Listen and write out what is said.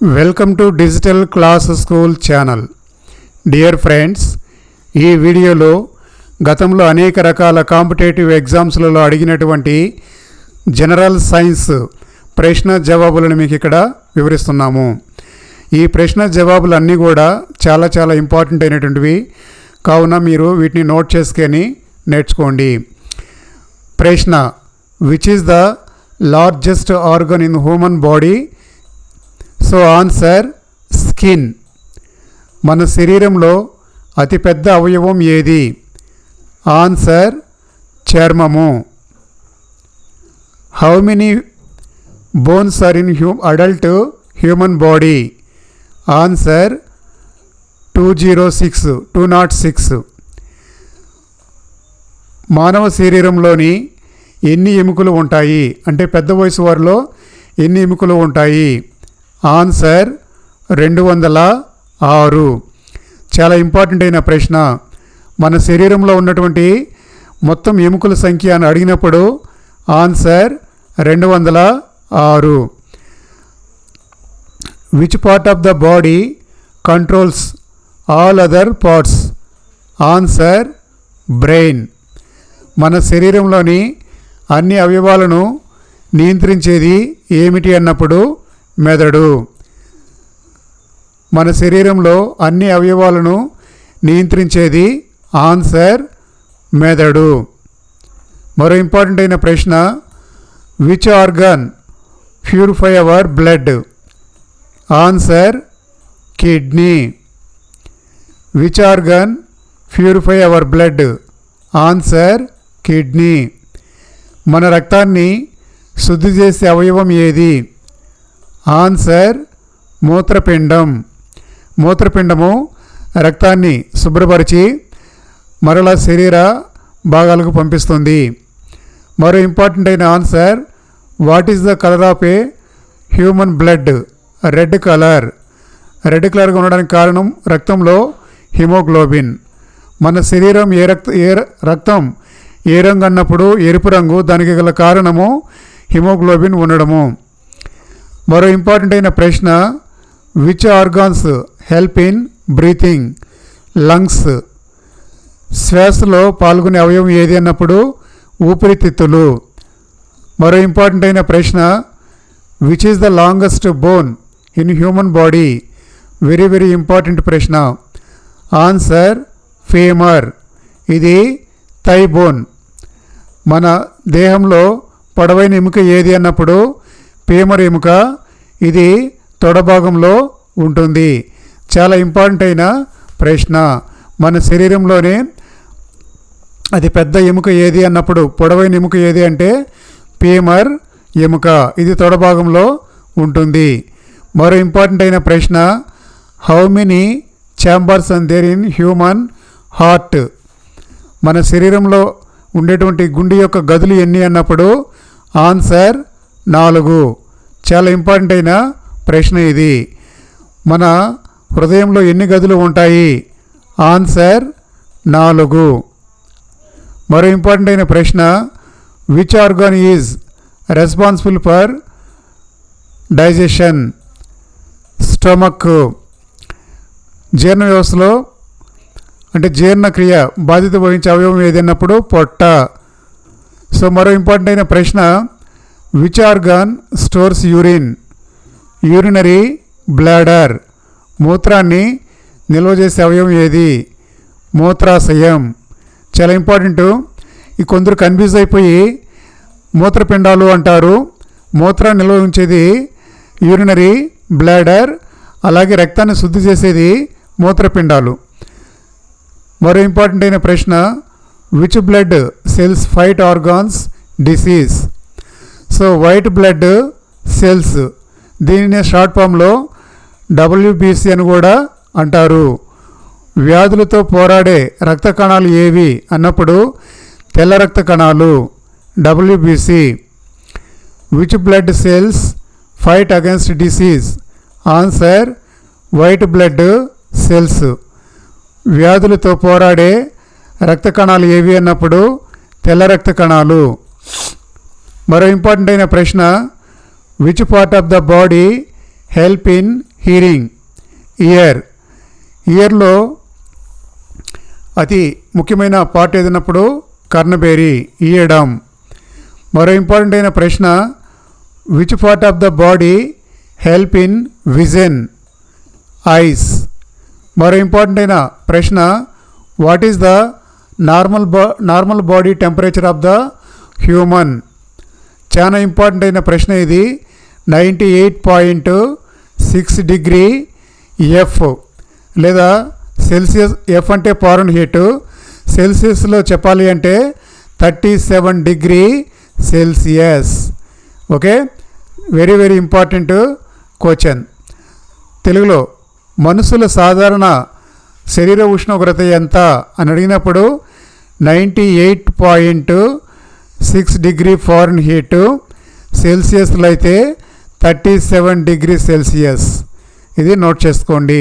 Welcome to digital class school channel. Dear friends ఈ వీడియోలో గతంలో అనేక రకాల కాంపిటేటివ్ ఎగ్జామ్స్లలో అడిగినటువంటి జనరల్ సైన్స్ ప్రశ్న జవాబులను మీకు ఇక్కడ వివరిస్తున్నాము. ఈ ప్రశ్న జవాబులు అన్నీ కూడా చాలా చాలా ఇంపార్టెంట్ అయినటువంటివి. కావున మీరు వీటిని నోట్ చేసుకొని నేర్చుకోండి. ప్రశ్న which is the largest organ in human body so answer skin. మన శరీరంలో అతిపెద్ద అవయవం ఏది? ఆన్సర్ చర్మము. How many bones are in hue adult human body answer two zero six two nought six మానవ శరీరంలోని ఎన్ని ఎముకలు ఉంటాయి? అంటే పెద్ద వయసు వారిలో ఎన్ని ఎముకలు ఉంటాయి? ఆన్సర్ రెండు వందల ఆరు. చాలా ఇంపార్టెంట్ అయిన ప్రశ్న. మన శరీరంలో ఉన్నటువంటి మొత్తం ఎముకల సంఖ్య అని అడిగినప్పుడు ఆన్సర్ రెండు వందల ఆరు. Which part of the body controls all other parts answer brain మన శరీరంలోని అన్ని అవయవాలను నియంత్రించేది ఏమిటి అన్నప్పుడు మెదడు. మన శరీరంలో అన్ని అవయవాలను నియంత్రించేది ఆన్సర్ మెదడు. మరో ఇంపార్టెంట్ అయిన ప్రశ్న which organ purify our blood answer kidney. Which organ purify our blood answer kidney. మన రక్తాన్ని శుద్ధి చేసే అవయవం ఏది? ఆన్సర్ మూత్రపిండం. మూత్రపిండము రక్తాన్ని శుభ్రపరిచి మరలా శరీర భాగాలకు పంపిస్తుంది. మరో ఇంపార్టెంట్ అయిన answer what is the colour of a human blood? Red colour. Red కలర్గా ఉండడానికి కారణం రక్తంలో హిమోగ్లోబిన్. మన శరీరం ఏ రక్త ఏ రక్తం ఏ రంగు అన్నప్పుడు ఎరుపు రంగు దానికి గల కారణము హిమోగ్లోబిన్ ఉండడము. మరో ఇంపార్టెంట్ అయిన ప్రశ్న which organs help in breathing lungs శ్వాసలో పాల్గొనే అవయవం ఏది అన్నప్పుడు? ఊపిరితిత్తులు. మరో ఇంపార్టెంట్ అయిన ప్రశ్న which is the longest bone in human body very very important ప్రశ్న. ఆన్సర్ ఫేమర్ ఇది థై బోన్ మన దేహంలో పొడవైన ఎముక ఏది అన్నప్పుడు? పేమరేముక ఎముక ఇది తొడభాగంలో ఉంటుంది. చాలా ఇంపార్టెంట్ అయిన ప్రశ్న. మన శరీరంలోనే అది పెద్ద ఎముక ఏది అన్నప్పుడు పొడవైన ఎముక ఏది అంటే పీమర్ ఎముక. ఇది తొడభాగంలో ఉంటుంది. మరో ఇంపార్టెంట్ అయిన ప్రశ్న how many chambers and there in human heart మన శరీరంలో ఉండేటువంటి గుండె యొక్క గదులు ఎన్ని అన్నప్పుడు? ఆన్సర్ నాలుగు. చాలా ఇంపార్టెంట్ అయిన ప్రశ్న ఇది. మన హృదయంలో ఎన్ని గదులు ఉంటాయి? ఆన్సర్ నాలుగు. మరో ఇంపార్టెంట్ అయిన ప్రశ్న which organ is responsible for digestion stomach. జీర్ణ వ్యవస్థలో అంటే జీర్ణక్రియ బాధ్యత వహించే అవయవం ఏదైనప్పుడు పొట్ట. సో మరో ఇంపార్టెంట్ అయిన ప్రశ్న which organ stores urine urinary bladder మూత్రాన్ని నిల్వ చేసే అవయవం ఏది? మూత్రాశయం చాలా ఇంపార్టెంట్. ఈ కొందరు కన్ఫ్యూజ్ అయిపోయి మూత్రపిండాలు అంటారు. మూత్రాన్ని నిల్వ ఉంచేది యూరినరీ బ్లాడర్ అలాగే రక్తాన్ని శుద్ధి చేసేది మూత్రపిండాలు. మరో ఇంపార్టెంట్ అయిన ప్రశ్న which blood cells fight organs disease so white blood cells దీనిని షార్ట్ ఫామ్లో డబ్ల్యూబీసీ అని కూడా అంటారు. వ్యాధులతో పోరాడే రక్త కణాలు ఏవి అన్నప్పుడు తెల్ల రక్త కణాలు WBC which blood cells fight against disease answer white blood cells. వ్యాధులతో పోరాడే రక్త కణాలు ఏవి అన్నప్పుడు తెల్ల రక్త కణాలు మరో ఇంపార్టెంట్ అయిన ప్రశ్న which part of the body help in hearing ear ఇయర్లో అతి ముఖ్యమైన పార్ట్ ఏదన్నప్పుడు కర్ణబేరి ఇయడం మరో ఇంపార్టెంట్ అయిన ప్రశ్న which part of the body help in vision eyes మరో ఇంపార్టెంట్ అయిన ప్రశ్న వాట్ ఈస్ ద నార్మల్ బా normal body temperature of the human చాలా ఇంపార్టెంట్ అయిన ప్రశ్న ఇది. Ninety eight point six degree F లేదా సెల్సియస్ ఎఫ్ అంటే ఫారెన్ హీట్ సెల్సియస్లో చెప్పాలి అంటే thirty seven degree Celsius. Okay? Very very important question. తెలుగులో మనుషుల సాధారణ శరీర ఉష్ణోగ్రత ఎంత అని అడిగినప్పుడు ninety eight point six degree Fahrenheit సెల్సియస్లో అయితే థర్టీ సెవెన్ డిగ్రీ సెల్సియస్. ఇది నోట్ చేసుకోండి.